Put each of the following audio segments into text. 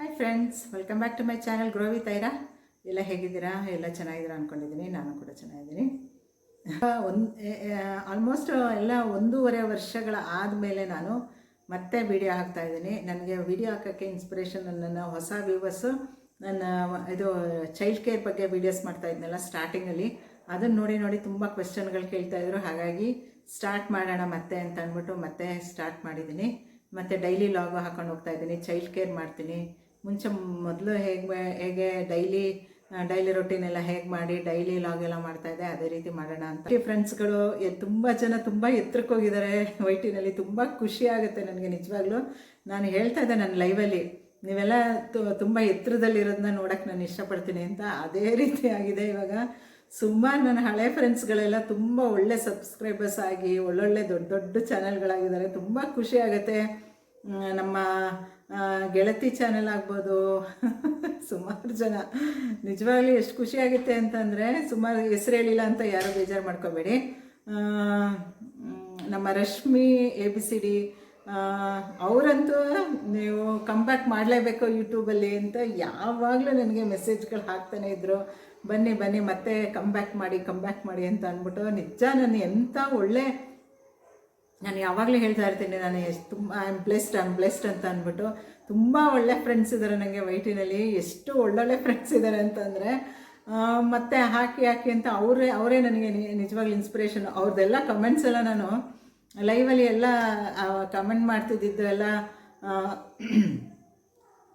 Hi friends welcome back to my channel groovy Thaira ಎಲ್ಲ ಹೇಗಿದ್ದೀರಾ? ಎಲ್ಲ ಚೆನ್ನಾಗಿದ್ದೀರಾ ಅಂದ್ಕೊಂಡಿದ್ದೀನಿ ನಾನು ಕೂಡ ಚೆನ್ನಾಗಿದ್ದೀನಿ. ಒಂದು ಆಲ್ಮೋಸ್ಟ್ ಎಲ್ಲ ಒಂದೂವರೆ ವರ್ಷಗಳ ಆದಮೇಲೆ ನಾನು ಮತ್ತೆ ವಿಡಿಯೋ ಹಾಕ್ತಾ ಇದ್ದೀನಿ. ನನಗೆ ವಿಡಿಯೋ ಹಾಕೋಕ್ಕೆ ಇನ್ಸ್ಪಿರೇಷನ್ ನನ್ನ ಹೊಸ ವ್ಯೂವರ್ಸು ನನ್ನ ಇದು ಚೈಲ್ಡ್ ಕೇರ್ ಬಗ್ಗೆ ವೀಡಿಯೋಸ್ ಮಾಡ್ತಾ ಇದ್ನಲ್ಲ ಸ್ಟಾರ್ಟಿಂಗಲ್ಲಿ ಅದನ್ನು ನೋಡಿ ನೋಡಿ ತುಂಬ ಕ್ವೆಶನ್ಗಳು ಕೇಳ್ತಾಯಿದ್ರು ಹಾಗಾಗಿ ಸ್ಟಾರ್ಟ್ ಮಾಡೋಣ ಮತ್ತೆ ಅಂತ ಅಂದ್ಬಿಟ್ಟು ಮತ್ತೆ ಸ್ಟಾರ್ಟ್ ಮಾಡಿದ್ದೀನಿ. ಮತ್ತು ಡೈಲಿ ಲಾಗು ಹಾಕೊಂಡು ಹೋಗ್ತಾ ಇದ್ದೀನಿ. ಚೈಲ್ಡ್ ಕೇರ್ ಮಾಡ್ತೀನಿ. ಮುಂಚೆ ಮೊದಲು ಹೇಗೆ ಹೇಗೆ ಡೈಲಿ ಡೈಲಿ ರೊಟೀನ್ ಎಲ್ಲ ಹೇಗೆ ಮಾಡಿ, ಡೈಲಿ ಲಾಗ್ ಎಲ್ಲ ಮಾಡ್ತಾ ಇದ್ದೆ, ಅದೇ ರೀತಿ ಮಾಡೋಣ ಅಂತ. ಫ್ರೆಂಡ್ಸ್ಗಳು ತುಂಬ ಜನ ತುಂಬ ಎತ್ತರಕ್ಕೆ ಹೋಗಿದ್ದಾರೆ. ವೈಟಿನಲ್ಲಿ ತುಂಬ ಖುಷಿ ಆಗುತ್ತೆ ನನಗೆ ನಿಜವಾಗ್ಲೂ. ನಾನು ಹೇಳ್ತಾ ಇದ್ದೆ ನನ್ನ ಲೈವಲ್ಲಿ ನೀವೆಲ್ಲ ತುಂಬ ಎತ್ತರದಲ್ಲಿರೋದನ್ನ ನೋಡೋಕ್ಕೆ ನಾನು ಇಷ್ಟಪಡ್ತೀನಿ ಅಂತ. ಅದೇ ರೀತಿ ಆಗಿದೆ ಇವಾಗ. ಸುಮಾರು ನನ್ನ ಹಳೆ ಫ್ರೆಂಡ್ಸ್ಗಳೆಲ್ಲ ತುಂಬ ಒಳ್ಳೆ ಸಬ್ಸ್ಕ್ರೈಬರ್ಸ್ ಆಗಿ, ಒಳ್ಳೊಳ್ಳೆ ದೊಡ್ಡ ದೊಡ್ಡ ಚಾನೆಲ್ಗಳಾಗಿದ್ದಾರೆ ತುಂಬ ಖುಷಿ ಆಗುತ್ತೆ. ನಮ್ಮ ಗೆಳತಿ ಚಾನೆಲ್ ಆಗ್ಬೋದು. ಸುಮಾರು ಜನ. ನಿಜವಾಗ್ಲೂ ಎಷ್ಟು ಖುಷಿ ಆಗುತ್ತೆ ಅಂತಂದರೆ, ಸುಮಾರು ಹೆಸರು ಹೇಳಿಲ್ಲ ಅಂತ ಯಾರೂ ಬೇಜಾರು ಮಾಡ್ಕೋಬೇಡಿ. ನಮ್ಮ Rashmi A B C D ಅವರಂತೂ ನೀವು ಕಂಬ್ಯಾಕ್ ಮಾಡಲೇಬೇಕು ಯೂಟ್ಯೂಬಲ್ಲಿ ಅಂತ ಯಾವಾಗಲೂ ನನಗೆ ಮೆಸೇಜ್ಗಳು ಹಾಕ್ತಾನೆ ಇದ್ದರು ಬನ್ನಿ ಬನ್ನಿ, ಮತ್ತೆ ಕಂಬ್ಯಾಕ್ ಮಾಡಿ ಕಂಬ್ಯಾಕ್ ಮಾಡಿ ಅಂತ ಅಂದ್ಬಿಟ್ಟು ನಿಜ ನಾನು ಎಂಥ ಒಳ್ಳೆ ನಾನು ಯಾವಾಗಲೂ ಹೇಳ್ತಾ ಇರ್ತೀನಿ, ನಾನು ಎಷ್ಟು ತುಂಬ I am blessed I am blessed ಅಂತ ಅಂದ್ಬಿಟ್ಟು ತುಂಬ ಒಳ್ಳೆ ಫ್ರೆಂಡ್ಸ್ ಇದ್ದಾರೆ ನನಗೆ ವೈಟಿನಲ್ಲಿ, ಎಷ್ಟು ಒಳ್ಳೊಳ್ಳೆ ಫ್ರೆಂಡ್ಸ್ ಇದ್ದಾರೆ ಅಂತಂದರೆ ಮತ್ತೆ ಹಾಕಿ ಹಾಕಿ ಅಂತ ಅವರೇ ಅವರೇ ನನಗೆ ನಿಜವಾಗ್ಲೂ ಇನ್ಸ್ಪಿರೇಷನ್ ಅವ್ರದ್ದೆಲ್ಲ ಕಮೆಂಟ್ಸ್ ಎಲ್ಲ ನಾನು ಲೈವಲ್ಲಿ ಎಲ್ಲ ಕಮೆಂಟ್ ಮಾಡ್ತಿದ್ದಿದ್ದು ಎಲ್ಲ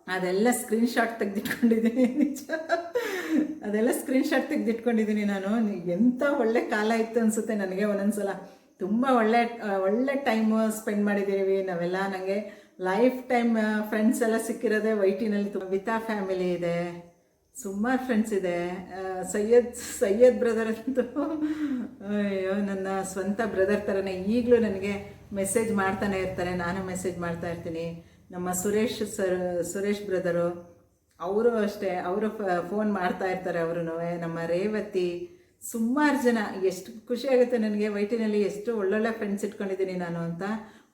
ಅದೆಲ್ಲ ಸ್ಕ್ರೀನ್ಶಾಟ್ ತೆಗೆದಿಟ್ಕೊಂಡಿದ್ದೀನಿ, ನಿಜ. ಅದೆಲ್ಲ ಸ್ಕ್ರೀನ್ಶಾಟ್ ತೆಗೆದಿಟ್ಕೊಂಡಿದ್ದೀನಿ ನಾನು. ಎಂಥ ಒಳ್ಳೆ ಕಾಲ ಇತ್ತು ಅನಿಸುತ್ತೆ ನನಗೆ ಒಂದೊಂದ್ಸಲ. ತುಂಬ ಒಳ್ಳೆ ಒಳ್ಳೆ ಟೈಮು ಸ್ಪೆಂಡ್ ಮಾಡಿದ್ದೀವಿ ನಾವೆಲ್ಲ. ನನಗೆ ಲೈಫ್ ಟೈಮ್ ಫ್ರೆಂಡ್ಸ್ ಎಲ್ಲ ಸಿಕ್ಕಿರೋದೇ ವೈಟಿನಲ್ಲಿ ತುಂಬ. ವಿತಾ ಫ್ಯಾಮಿಲಿ ಇದೆ, ಸುಮಾರು ಫ್ರೆಂಡ್ಸ್ ಇದೆ. ಸೈಯದ್ ಸೈಯದ್ ಬ್ರದರ್ ಅಂತೂ, ಅಯ್ಯೋ, ನನ್ನ ಸ್ವಂತ ಬ್ರದರ್ ಥರನೇ ಈಗಲೂ ನನಗೆ ಮೆಸೇಜ್ ಮಾಡ್ತಾನೆ ಇರ್ತಾರೆ ನಾನು ಮೆಸೇಜ್ ಮಾಡ್ತಾ ಇರ್ತೀನಿ. ನಮ್ಮ ಸುರೇಶ್ ಸರ್ ಸುರೇಶ್ ಬ್ರದರು ಅವರು ಅಷ್ಟೇ, ಅವರು ಫೋನ್ ಮಾಡ್ತಾ ಇರ್ತಾರೆ ಅವರು ನಮ್ಮ ರೇವತಿ ಸುಮಾರು ಜನ, ಎಷ್ಟು ಖುಷಿ ಆಗುತ್ತೆ ನನಗೆ ವೈಟಿನಲ್ಲಿ ಎಷ್ಟು ಒಳ್ಳೊಳ್ಳೆ ಫ್ರೆಂಡ್ಸ್ ಇಟ್ಕೊಂಡಿದ್ದೀನಿ ನಾನು ಅಂತ.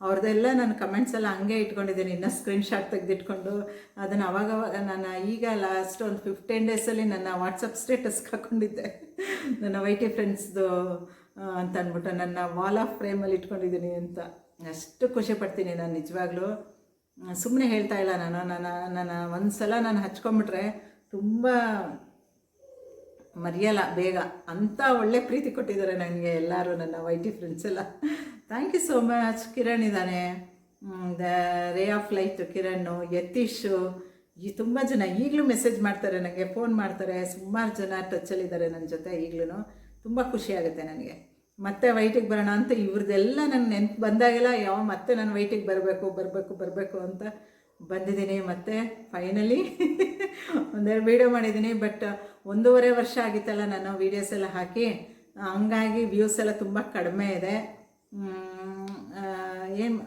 ಅವ್ರದ್ದೆಲ್ಲ ನಾನು ಕಮೆಂಟ್ಸ್ ಎಲ್ಲ ಹಂಗೆ ಇಟ್ಕೊಂಡಿದ್ದೀನಿ, ಇನ್ನೂ ಸ್ಕ್ರೀನ್ಶಾಟ್ ತೆಗೆದಿಟ್ಕೊಂಡು. ಅದನ್ನು ಅವಾಗವಾಗ ಅವಾಗ ನಾನು ಈಗ ಲಾಸ್ಟ್ ಒಂದು ಫಿಫ್ಟೀನ್ ಡೇಸಲ್ಲಿ ನನ್ನ ವಾಟ್ಸಪ್ ಸ್ಟೇಟಸ್ಗೆ ಹಾಕ್ಕೊಂಡಿದ್ದೆ ನನ್ನ ವೈಟಿ ಫ್ರೆಂಡ್ಸ್ದು ಅಂತ ಅಂದ್ಬಿಟ್ಟು ನನ್ನ ವಾಲ್ ಆಫ್ ಫ್ರೇಮಲ್ಲಿ ಇಟ್ಕೊಂಡಿದ್ದೀನಿ ಅಂತ. ಅಷ್ಟು ಖುಷಿ ಪಡ್ತೀನಿ ನಾನು ನಿಜವಾಗ್ಲೂ. ಸುಮ್ಮನೆ ಹೇಳ್ತಾ ಇಲ್ಲ ನಾನು, ನನ್ನ ನನ್ನ ಒಂದು ಸಲ ನಾನು ಹಚ್ಕೊಂಬಿಟ್ರೆ ತುಂಬ ಮರೆಯಲ್ಲ ಬೇಗ. ಅಂಥ ಒಳ್ಳೆ ಪ್ರೀತಿ ಕೊಟ್ಟಿದ್ದಾರೆ ನನಗೆ ಎಲ್ಲರೂ ನನ್ನ ವೈಟಿ ಫ್ರೆಂಡ್ಸ್ ಎಲ್ಲ. Thank you so much Kiran ಇದ್ದಾನೆ ದ ರೇ ಆಫ್ ಲೈಟ್ ಕಿರಣ್ ಯತೀಶು ಈ ತುಂಬ ಜನ ಈಗಲೂ ಮೆಸೇಜ್ ಮಾಡ್ತಾರೆ ನನಗೆ ಫೋನ್ ಮಾಡ್ತಾರೆ. ಸುಮಾರು ಜನ ಟಚ್ಚಲ್ಲಿದ್ದಾರೆ ನನ್ನ ಜೊತೆ ಈಗಲೂ ತುಂಬ ಖುಷಿ ಆಗುತ್ತೆ ನನಗೆ. ಮತ್ತೆ ವೈಟಿಗೆ ಬರೋಣ ಅಂತ ಇವ್ರದ್ದೆಲ್ಲ ನನ್ನ ನೆನ್ಪು ಬಂದಾಗೆಲ್ಲ, ಯಾವ ಮತ್ತೆ ನಾನು ವೈಟಿಗೆ ಬರಬೇಕು ಬರಬೇಕು ಬರಬೇಕು ಅಂತ ಬಂದಿದ್ದೀನಿ. ಮತ್ತೆ ಫೈನಲಿ ಒಂದೆರಡು ವೀಡಿಯೋ ಮಾಡಿದ್ದೀನಿ ಬಟ್ ಒಂದೂವರೆ ವರ್ಷ ಆಗಿತ್ತಲ್ಲ ನಾನು ವೀಡಿಯೋಸ್ ಎಲ್ಲ ಹಾಕಿ. ಹಂಗಾಗಿ ವ್ಯೂಸ್ ಎಲ್ಲ ತುಂಬ ಕಡಿಮೆ ಇದೆ. ಏನು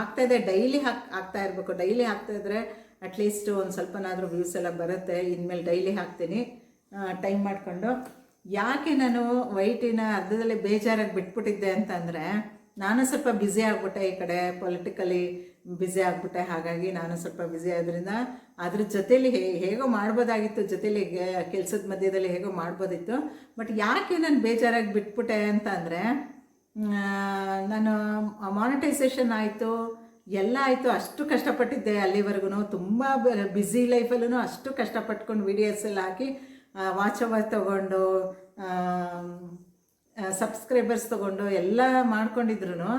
ಆಗ್ತಾಯಿದೆ ಡೈಲಿ ಹಾಕ್ ಆಗ್ತಾ ಇರಬೇಕು. ಡೈಲಿ ಹಾಕ್ತಾ ಇದ್ರೆ ಅಟ್ಲೀಸ್ಟ್ ಒಂದು ಸ್ವಲ್ಪನಾದರೂ ವ್ಯೂಸ್ ಎಲ್ಲ ಬರುತ್ತೆ. ಇನ್ಮೇಲೆ ಡೈಲಿ ಹಾಕ್ತೀನಿ. ಟೈಮ್ ಮಾಡಿಕೊಂಡು. ಯಾಕೆ ನಾನು ವೈಟಿನ ಅರ್ಧದಲ್ಲಿ ಬೇಜಾರಾಗಿ ಬಿಟ್ಬಿಟ್ಟಿದ್ದೆ ಅಂತಂದರೆ, ನಾನು ಸ್ವಲ್ಪ ಬ್ಯುಸಿ ಆಗ್ಬಿಟ್ಟೆ ಈ ಕಡೆ ಪೊಲಿಟಿಕಲಿ ಬ್ಯುಸಿ ಆಗಿಬಿಟ್ಟೆ. ಹಾಗಾಗಿ ನಾನು ಸ್ವಲ್ಪ ಬ್ಯುಸಿ ಆದ್ರಿಂದ ಅದ್ರ ಜೊತೇಲಿ ಹೇ, ಹೇಗೋ ಮಾಡ್ಬೋದಾಗಿತ್ತು. ಜೊತೇಲಿ ಕೆಲಸದ ಮಧ್ಯದಲ್ಲಿ ಹೇಗೋ ಮಾಡ್ಬೋದಿತ್ತು. ಬಟ್ ಯಾಕೆ ನಾನು ಬೇಜಾರಾಗಿ ಬಿಟ್ಬಿಟ್ಟೆ ಅಂತ ಅಂದರೆ ನಾನು ಮಾನಿಟೈಸೇಷನ್ ಆಯಿತು. ಎಲ್ಲ ಆಯಿತು. ಅಷ್ಟು ಕಷ್ಟಪಟ್ಟಿದ್ದೆ ಅಲ್ಲಿವರೆಗೂ ತುಂಬ ಬ್ಯುಸಿ ಲೈಫಲ್ಲೂ ಅಷ್ಟು ಕಷ್ಟಪಟ್ಕೊಂಡು ವಿಡಿಯೋಸ್ ಎಲ್ಲ ಹಾಕಿ ವಾಚ್ ಅವರ್ ತೊಗೊಂಡು ಸಬ್ಸ್ಕ್ರೈಬರ್ಸ್ ತೊಗೊಂಡು ಎಲ್ಲ ಮಾಡ್ಕೊಂಡಿದ್ರು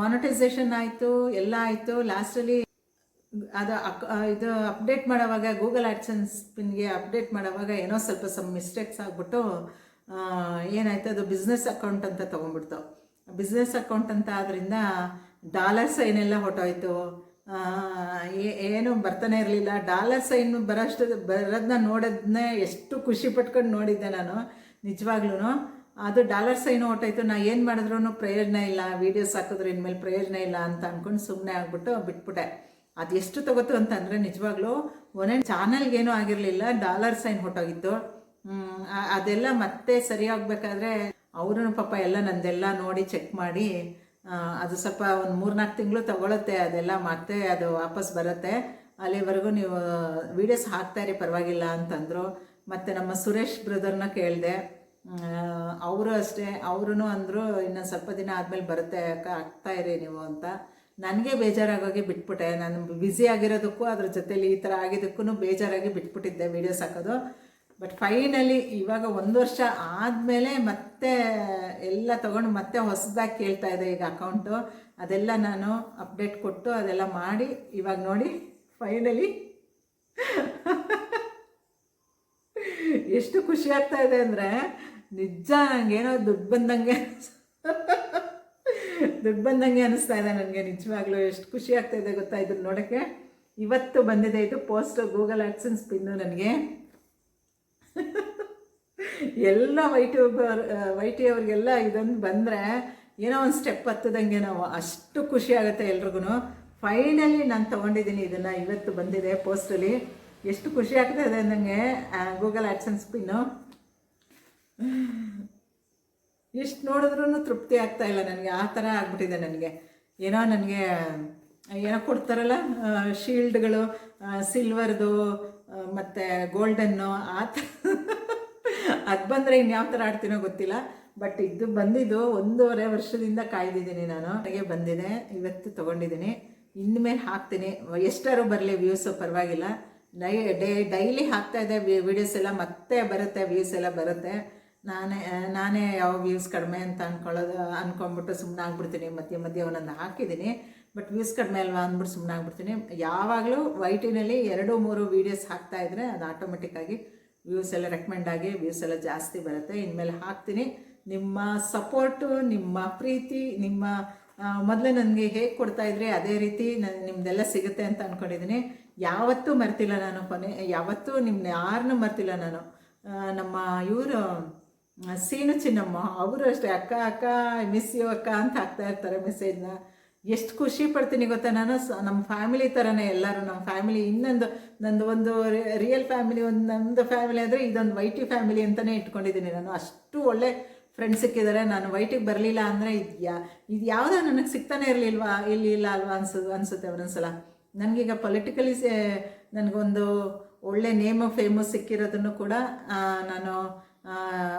ಮಾನಿಟೈಸೇಷನ್ ಆಯಿತು, ಎಲ್ಲ ಆಯಿತು. ಲಾಸ್ಟಲ್ಲಿ ಅದು ಅಕ್ ಇದು ಅಪ್ಡೇಟ್ ಮಾಡೋವಾಗ ಗೂಗಲ್ ಆಡ್ಸನ್ಸ್ ಪಿನ್ಗೆ ಅಪ್ಡೇಟ್ ಮಾಡೋವಾಗ ಏನೋ ಸ್ವಲ್ಪ ಸಮ್ ಮಿಸ್ಟೇಕ್ಸ್ ಆಗಿಬಿಟ್ಟು ಏನಾಯ್ತು, ಅದು ಬಿಸ್ನೆಸ್ ಅಕೌಂಟ್ ಅಂತ ತೊಗೊಂಡ್ಬಿಡ್ತು. ಬಿಸ್ನೆಸ್ ಅಕೌಂಟ್ ಅಂತ ಆದ್ರಿಂದ ಡಾಲರ್ ಸೈನೆಲ್ಲ ಹೊಟ್ಟೋಯ್ತು ಏನು ಬರ್ತಾನೆ ಇರಲಿಲ್ಲ. ಡಾಲರ್ ಸೈನ್ ಬರೋಷ್ಟು ಬರೋದನ್ನ ನೋಡೋದನ್ನೇ ಎಷ್ಟು ಖುಷಿ ಪಟ್ಕೊಂಡು ನೋಡಿದ್ದೆ ನಾನು ನಿಜವಾಗ್ಲೂ ಅದು ಡಾಲರ್ ಸೈನು ಹೊಟ್ಟೋಯ್ತು ನಾ ಏನು ಮಾಡಿದ್ರೂ ಪ್ರಯೋಜನ ಇಲ್ಲ. ವೀಡಿಯೋಸ್ ಹಾಕಿದ್ರೆ ಇನ್ಮೇಲೆ ಪ್ರಯೋಜನ ಇಲ್ಲ ಅಂತ ಅಂದ್ಕೊಂಡು ಸುಮ್ಮನೆ ಆಗ್ಬಿಟ್ಟು ಬಿಟ್ಬಿಟ್ಟೆ. ಅದು ಎಷ್ಟು ತಗೋತು ಅಂತಂದರೆ ನಿಜವಾಗ್ಲೂ ಒಂದೊಂದು ಚಾನಲ್ಗೇನೂ ಆಗಿರಲಿಲ್ಲ. ಡಾಲರ್ ಸೈನ್ ಹೊಟ್ಟೋಗಿತ್ತು ಅದೆಲ್ಲ ಮತ್ತೆ ಸರಿಯಾಗಬೇಕಾದ್ರೆ ಅವರು ಪಾಪ ಎಲ್ಲ ನಂದೆಲ್ಲ ನೋಡಿ ಚೆಕ್ ಮಾಡಿ ಅದು ಸ್ವಲ್ಪ ಒಂದು ಮೂರ್ನಾಲ್ಕು ತಿಂಗಳು ತಗೊಳುತ್ತೆ. ಅದೆಲ್ಲ ಮತ್ತೆ ಅದು ವಾಪಸ್ ಬರುತ್ತೆ. ಅಲ್ಲಿವರೆಗೂ ನೀವು ವೀಡಿಯೋಸ್ ಇರಿ ಪರವಾಗಿಲ್ಲ ಅಂತಂದರು. ಮತ್ತು ನಮ್ಮ ಸುರೇಶ್ ಬ್ರದರ್ನ ಕೇಳಿದೆ. ಅವರು ಅಷ್ಟೇ ಅವರು ಅಂದರು, ಇನ್ನು ಸ್ವಲ್ಪ ದಿನ ಆದಮೇಲೆ ಬರುತ್ತೆ ಆಗ್ತಾ ಇರಿ ನೀವು ಅಂತ. ನನಗೆ ಬೇಜಾರಾಗೋಗಿ ಬಿಟ್ಬಿಟ್ಟೆ. ನಾನು ಬ್ಯುಸಿ ಆಗಿರೋದಕ್ಕೂ, ಅದ್ರ ಜೊತೇಲಿ ಈ ಥರ ಆಗಿದ್ದಕ್ಕೂ ಬೇಜಾರಾಗಿ ಬಿಟ್ಬಿಟ್ಟಿದ್ದೆ ವೀಡಿಯೋಸ್ ಹಾಕೋದು ಬಟ್ ಫೈನಲಿ ಇವಾಗ ಒಂದು ವರ್ಷ ಆದಮೇಲೆ ಮತ್ತೆ ಎಲ್ಲ ತೊಗೊಂಡು ಮತ್ತೆ ಹೊಸದಾಗಿ ಕೇಳ್ತಾ ಇದೆ ಈಗ ಅಕೌಂಟು ಅದೆಲ್ಲ ನಾನು ಅಪ್ಡೇಟ್ ಕೊಟ್ಟು, ಅದೆಲ್ಲ ಮಾಡಿ, ಇವಾಗ ನೋಡಿ ಫೈನಲಿ ಎಷ್ಟು ಖುಷಿ ಆಗ್ತಾ ಇದೆ ಅಂದರೆ ನಿಜ ನನಗೇನೋ ದುಡ್ಡು ಬಂದಂಗೆ ದುಡ್ಡು ಬಂದಂಗೆ ಅನಿಸ್ತಾ ಇದೆ ನನಗೆ, ನಿಜವಾಗ್ಲೂ ಎಷ್ಟು ಖುಷಿ ಆಗ್ತಾ ಇದೆ ಗೊತ್ತಾ ಇದ್ರು ನೋಡೋಕ್ಕೆ. ಇವತ್ತು ಬಂದಿದೆ ಇದು ಪೋಸ್ಟು ಗೂಗಲ್ ಆ್ಯಡ್ಸನ್ಸ್ ಪಿನ್ನು ನನಗೆ. ಎಲ್ಲ ವೈಟಿ ವೈಟಿ ಅವ್ರಿಗೆಲ್ಲ ಇದೊಂದು ಬಂದರೆ ಏನೋ ಒಂದು ಸ್ಟೆಪ್ ಹತ್ತದಂಗೆ ನಾವು, ಅಷ್ಟು ಖುಷಿ ಆಗುತ್ತೆ ಎಲ್ರಿಗೂ ಫೈನಲಿ ನಾನು ತೊಗೊಂಡಿದ್ದೀನಿ ಇದನ್ನು, ಇವತ್ತು ಬಂದಿದೆ ಪೋಸ್ಟಲ್ಲಿ ಎಷ್ಟು ಖುಷಿ ಆಗ್ತಾ ಇದೆ ನನಗೆ ಗೂಗಲ್ ಆ್ಯಡ್ಸನ್ಸ್ ಪಿನ್ನು ಎಷ್ಟು ನೋಡಿದ್ರೂ ತೃಪ್ತಿ ಆಗ್ತಾ ಇಲ್ಲ ನನಗೆ. ಆ ಥರ ಆಗ್ಬಿಟ್ಟಿದೆ ನನಗೆ. ಏನೋ ನನಗೆ, ಏನೋ ಕೊಡ್ತಾರಲ್ಲ ಶೀಲ್ಡ್ಗಳು ಸಿಲ್ವರ್ದು ಮತ್ತು ಗೋಲ್ಡನ್ನು ಆ ಥರ. ಅದು ಬಂದರೆ ಇನ್ಯಾವ ಥರ ಆಡ್ತೀನೋ ಗೊತ್ತಿಲ್ಲ. ಬಟ್ ಇದು ಬಂದಿದ್ದು ಒಂದೂವರೆ ವರ್ಷದಿಂದ ಕಾಯ್ದಿದ್ದೀನಿ ನಾನು. ನನಗೆ ಬಂದಿದೆ, ಇವತ್ತು ತೊಗೊಂಡಿದ್ದೀನಿ. ಇನ್ಮೇಲೆ ಹಾಕ್ತೀನಿ. ಎಷ್ಟಾದ್ರು ಬರಲಿ ವ್ಯೂಸು ಪರವಾಗಿಲ್ಲ. ಡೈ, ಡೈಲಿ ಹಾಕ್ತಾ ಇದೆ ವೀಡಿಯೋಸ್ ಎಲ್ಲ ಮತ್ತೆ ಬರುತ್ತೆ ವ್ಯೂಸ್ ಎಲ್ಲ ಬರುತ್ತೆ. ನಾನೇ ನಾನೇ ಯಾವ ವ್ಯೂಸ್ ಕಡಿಮೆ ಅಂತ ಅಂದ್ಕೊಳ್ಳೋದು ಅಂದ್ಕೊಂಡ್ಬಿಟ್ಟು ಸುಮ್ಮನೆ ಆಗ್ಬಿಡ್ತೀನಿ. ಮಧ್ಯೆ ಮಧ್ಯೆ ಒಂದೊಂದು ಹಾಕಿದ್ದೀನಿ. ಬಟ್ ವ್ಯೂಸ್ ಕಡಿಮೆ ಅಲ್ವಾ ಅಂದ್ಬಿಟ್ಟು ಸುಮ್ಮನೆ ಆಗ್ಬಿಡ್ತೀನಿ. ಯಾವಾಗಲೂ ವೈಟಿನಲ್ಲಿ ಎರಡು, ಮೂರು ವೀಡಿಯೋಸ್ ಇದ್ದರೆ ಅದು ಆಟೋಮೆಟಿಕ್ಕಾಗಿ ವ್ಯೂಸ್ ಎಲ್ಲ ರೆಕಮೆಂಡ್ ಆಗಿ ವ್ಯೂಸ್ ಎಲ್ಲ ಜಾಸ್ತಿ ಬರುತ್ತೆ. ಇನ್ಮೇಲೆ ಹಾಕ್ತೀನಿ. ನಿಮ್ಮ ಸಪೋರ್ಟು ನಿಮ್ಮ ಪ್ರೀತಿ, ನಿಮ್ಮ ಮೊದಲೇ ನನಗೆ ಹೇಗೆ ಕೊಡ್ತಾ ಇದ್ರೆ ಅದೇ ರೀತಿ ನಾನು ನಿಮ್ಮದೆಲ್ಲ ಸಿಗುತ್ತೆ ಅಂತ ಅಂದ್ಕೊಂಡಿದ್ದೀನಿ ಯಾವತ್ತೂ ಮರ್ತಿಲ್ಲ ನಾನು ಕೊನೆ, ಯಾವತ್ತೂ ನಿಮ್ಮನ್ನ ಯಾರನ್ನೂ ಮರ್ತಿಲ್ಲ ನಾನು. ನಮ್ಮ ಇವರು ಸೀನು ಚಿನ್ನಮ್ಮ, ಅವರು ಅಷ್ಟೇ, ಅಕ್ಕ ಅಕ್ಕ ಮಿಸ್ ಯು ಅಕ್ಕ ಅಂತ ಹಾಕ್ತಾ ಇರ್ತಾರೆ ಮೆಸೇಜ್ನ ಎಷ್ಟು ಖುಷಿ ಪಡ್ತೀನಿ ಗೊತ್ತಾ ನಾನು ನಮ್ಮ ಫ್ಯಾಮಿಲಿ ಥರನೇ ಎಲ್ಲರೂ ನಮ್ಮ ಫ್ಯಾಮಿಲಿ ಇನ್ನೊಂದು, ನಂದು ಒಂದು ರಿಯಲ್ ಫ್ಯಾಮಿಲಿ ಒಂದು ನಮ್ಮದು ಫ್ಯಾಮಿಲಿ ಅಂದರೆ ಇದೊಂದು ವೈಟಿ ಫ್ಯಾಮಿಲಿ ಅಂತಲೇ ಇಟ್ಕೊಂಡಿದ್ದೀನಿ ನಾನು. ಅಷ್ಟು ಒಳ್ಳೆ ಫ್ರೆಂಡ್ಸ್ ಸಿಕ್ಕಿದ್ದಾರೆ, ನಾನು ವೈಟಿಗೆ ಬರಲಿಲ್ಲ ಅಂದರೆ ಇದೆಯಾ ಇದು ಯಾವುದೋ ನನಗೆ ಸಿಗ್ತಾನೆ ಇರಲಿಲ್ವಾ ಇಲ್ಲಿ ಇಲ್ಲ ಅಲ್ವಾ ಅನ್ಸೋದು ಅನಿಸುತ್ತೆ ಒಂದೊಂದ್ಸಲ ನನಗೀಗ ಪೊಲಿಟಿಕಲಿ ನನಗೊಂದು ಒಳ್ಳೆ ನೇಮು ಫೇಮಸ್ ಸಿಕ್ಕಿರೋದನ್ನು ಕೂಡ ನಾನು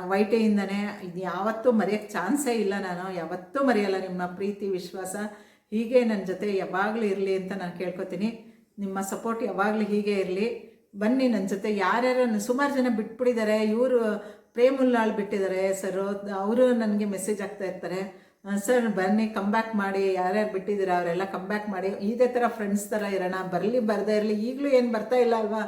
ವೈಟೆಯಿಂದನೇ ಇದು ಯಾವತ್ತೂ ಮರೆಯೋಕ್ಕೆ ಚಾನ್ಸೇ ಇಲ್ಲ ನಾನು. ಯಾವತ್ತೂ ಮರೆಯಲ್ಲ ನಿಮ್ಮ ಪ್ರೀತಿ, ವಿಶ್ವಾಸ. ಹೀಗೆ ನನ್ನ ಜೊತೆ ಯಾವಾಗಲೂ ಇರಲಿ ಅಂತ ನಾನು ಕೇಳ್ಕೊತೀನಿ. ನಿಮ್ಮ ಸಪೋರ್ಟ್ ಯಾವಾಗಲೂ ಹೀಗೆ ಇರಲಿ. ಬನ್ನಿ ನನ್ನ ಜೊತೆ. ಯಾರ್ಯಾರು ಸುಮಾರು ಜನ ಬಿಟ್ಬಿಟ್ಟಿದ್ದಾರೆ. ಇವರು ಪ್ರೇಮುಲ್ಲಾಳ್ ಬಿಟ್ಟಿದ್ದಾರೆ. ಸರ್, ಅವರು ನನಗೆ ಮೆಸೇಜ್ ಆಗ್ತಾ ಇರ್ತಾರೆ. ಸರ್, ಬನ್ನಿ ಕಮ್ ಬ್ಯಾಕ್ ಮಾಡಿ. ಯಾರ್ಯಾರು ಬಿಟ್ಟಿದ್ದೀರಾ, ಅವರೆಲ್ಲ ಕಮ್ ಬ್ಯಾಕ್ ಮಾಡಿ. ಇದೇ ಥರ ಫ್ರೆಂಡ್ಸ್ ಥರ ಇರೋಣ. ಬರಲಿ, ಬರದೇ ಇರಲಿ. ಈಗಲೂ ಏನು ಬರ್ತಾ ಇಲ್ಲ ಅಲ್ವಾ?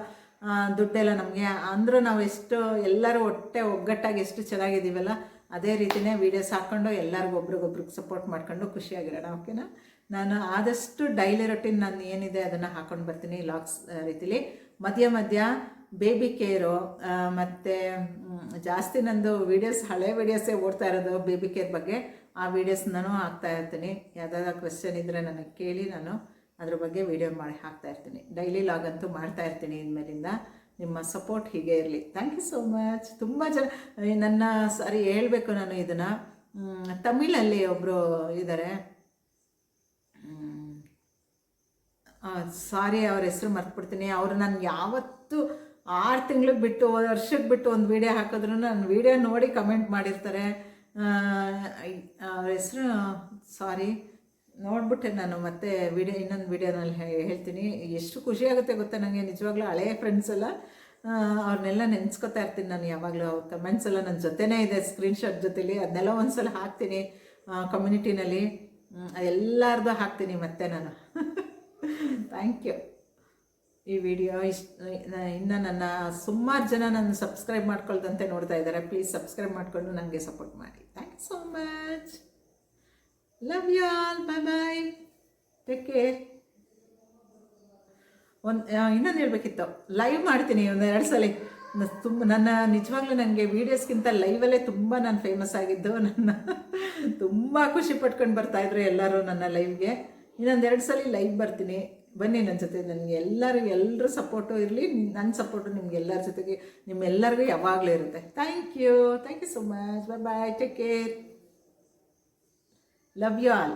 ದುಡ್ಡೆಲ್ಲ ನಮಗೆ. ಅಂದರೂ ನಾವು ಎಷ್ಟು, ಎಲ್ಲರೂ ಹೊಟ್ಟೆ ಒಗ್ಗಟ್ಟಾಗಿ ಎಷ್ಟು ಚೆನ್ನಾಗಿದ್ದೀವಲ್ಲ, ಅದೇ ರೀತಿಯೇ ವೀಡಿಯೋಸ್ ಹಾಕ್ಕೊಂಡು ಎಲ್ಲರಿಗೂ ಒಬ್ರಿಗೊಬ್ರಿಗೆ ಸಪೋರ್ಟ್ ಮಾಡ್ಕೊಂಡು ಖುಷಿಯಾಗಿರೋಣ ಓಕೆನಾ ನಾನು ಆದಷ್ಟು ಡೈಲಿ ರೊಟೀನ್ ನಾನು ಏನಿದೆ ಅದನ್ನು ಹಾಕ್ಕೊಂಡು ಬರ್ತೀನಿ ಲಾಕ್ಸ್ ರೀತಿಲಿ. ಮಧ್ಯ ಮಧ್ಯ ಬೇಬಿ ಕೇರು ಮತ್ತು ಜಾಸ್ತಿ ನಂದು ವೀಡಿಯೋಸ್ ಹಳೆ ವೀಡಿಯೋಸೇ ಓಡ್ತಾ ಇರೋದು ಬೇಬಿ ಕೇರ್ ಬಗ್ಗೆ, ಆ ವೀಡಿಯೋಸ್ ನಾನು ಹಾಕ್ತಾ ಇರ್ತೀನಿ. ಯಾವುದಾದ್ರು ಕ್ವೆಶನ್ ಇದ್ದರೆ ನನಗೆ ಕೇಳಿ ನಾನು. ಅದ್ರ ಬಗ್ಗೆ ವಿಡಿಯೋ ಮಾಡಿ ಹಾಕ್ತಾ ಇರ್ತೀನಿ. ಡೈಲಿ ಲಾಗ್ ಅಂತೂ ಮಾಡ್ತಾ ಇರ್ತೀನಿ ಇನ್ಮೇಲಿಂದ. ನಿಮ್ಮ ಸಪೋರ್ಟ್ ಹೀಗೆ ಇರಲಿ. ಥ್ಯಾಂಕ್ ಯು ಸೋ ಮಚ್ ತುಂಬ ಜನ ನನ್ನ ಸಾರಿ ಹೇಳಬೇಕು ನಾನು ಇದನ್ನು. ತಮಿಳಲ್ಲಿ ಒಬ್ಬರು ಇದ್ದಾರೆ ಸಾರಿ ಅವ್ರ ಹೆಸರು ಮರ್ತ್ಬಿಡ್ತೀನಿ. ಅವರು ನಾನು ಯಾವತ್ತೂ ಆರು ತಿಂಗ್ಳಿಗೆ ಬಿಟ್ಟು ವರ್ಷಕ್ಕೆ ಬಿಟ್ಟು ಒಂದು ವಿಡಿಯೋ ಹಾಕಿದ್ರು ನಾನು ವಿಡಿಯೋ ನೋಡಿ ಕಮೆಂಟ್ ಮಾಡಿರ್ತಾರೆ. ಅವ್ರ ಹೆಸರು, ಸಾರಿ. ನೋಡ್ಬಿಟ್ಟೆ ನಾನು, ಮತ್ತೆ ವಿಡಿಯೋ ಇನ್ನೊಂದು ವಿಡಿಯೋನಲ್ಲಿ ಹೇಳ್ತೀನಿ. ಎಷ್ಟು ಖುಷಿ ಆಗುತ್ತೆ ಗೊತ್ತಾ ನನಗೆ ನಿಜವಾಗ್ಲೂ ಹಳೆಯ ಫ್ರೆಂಡ್ಸ್ ಎಲ್ಲ ಅವ್ರನ್ನೆಲ್ಲ ನೆನೆಸ್ಕೊತಾ ಇರ್ತೀನಿ ನಾನು ಯಾವಾಗಲೂ. ಅವ್ರ ಕಮೆಂಟ್ಸ್ ಎಲ್ಲ ನನ್ನ ಜೊತೆನೇ ಇದೆ ಸ್ಕ್ರೀನ್ಶಾಟ್ ಜೊತೆಲಿ. ಅದನ್ನೆಲ್ಲ ಒಂದು ಸಲ ಹಾಕ್ತೀನಿ ಕಮ್ಯುನಿಟಿನಲ್ಲಿ ಎಲ್ಲರದು ಹಾಕ್ತೀನಿ ಮತ್ತೆ ನಾನು. ಥ್ಯಾಂಕ್ ಯು ಈ ವಿಡಿಯೋ ಇಷ್ಟು, ಇನ್ನು ನನ್ನ ಸುಮಾರು ಜನ ನನ್ನ ಸಬ್ಸ್ಕ್ರೈಬ್ ಮಾಡ್ಕೊಳ್ದಂತೆ ನೋಡ್ತಾ ಇದ್ದಾರೆ. ಪ್ಲೀಸ್ ಸಬ್ಸ್ಕ್ರೈಬ್ ಮಾಡಿಕೊಂಡು ನನಗೆ ಸಪೋರ್ಟ್ ಮಾಡಿ. Thank you so much love you all bye bye take care ಒಂದು ಇನ್ನೊಂದು ಹೇಳಬೇಕಿತ್ತು. ಲೈವ್ ಮಾಡ್ತೀನಿ ಒಂದು ಎರಡು ಸಲ. ತುಂಬ, ನನ್ನ, ನಿಜವಾಗ್ಲೂ ನನಗೆ ವೀಡಿಯೋಸ್ಗಿಂತ ಲೈವಲ್ಲೇ ತುಂಬ ನಾನು ಫೇಮಸ್ ಆಗಿದ್ದು. ನನ್ನ, ತುಂಬ ಖುಷಿ ಪಟ್ಕೊಂಡು ಬರ್ತಾಯಿದ್ರು ಎಲ್ಲರೂ ನನ್ನ ಲೈವ್ಗೆ ಇನ್ನೊಂದು ಎರಡು ಸಲ ಲೈವ್ ಬರ್ತೀನಿ. ಬನ್ನಿ ನನ್ನ ಜೊತೆ. ನನಗೆ ಎಲ್ಲರೂ ಎಲ್ಲರೂ ಸಪೋರ್ಟು ಇರಲಿ. ನನ್ನ ಸಪೋರ್ಟು ನಿಮ್ಗೆ ಎಲ್ಲರ ಜೊತೆಗೆ, ನಿಮ್ಮೆಲ್ಲರಿಗೂ ಯಾವಾಗಲೂ ಇರುತ್ತೆ. Thank you thank you so much bye bye take care love you all